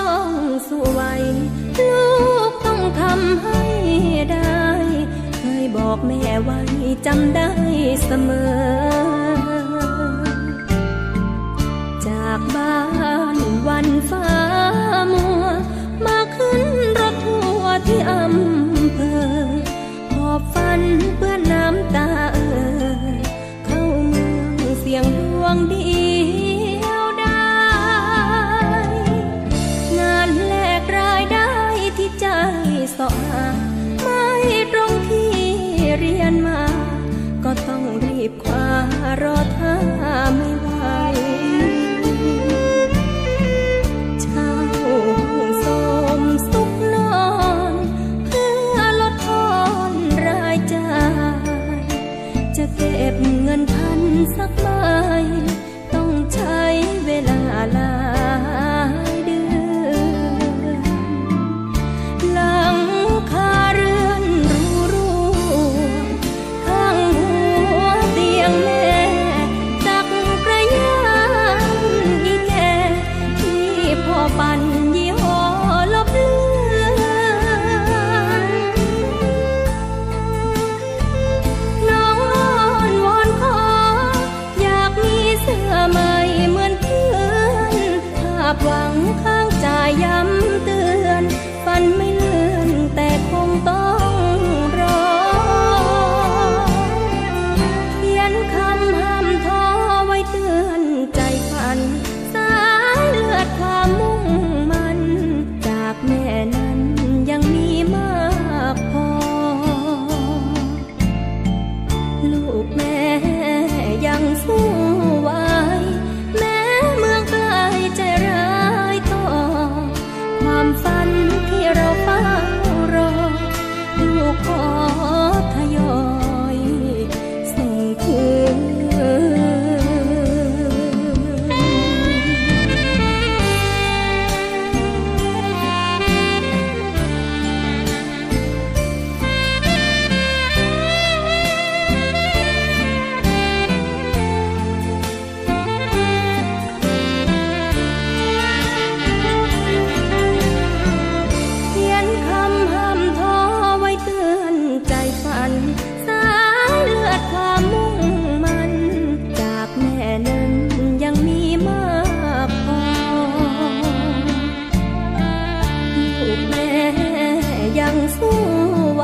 ต้องสู้ไวลูกต้องทำให้ได้ เคยบอกแม่ไว้จำได้เสมอารอท่า 光。 ยังสู้ไหว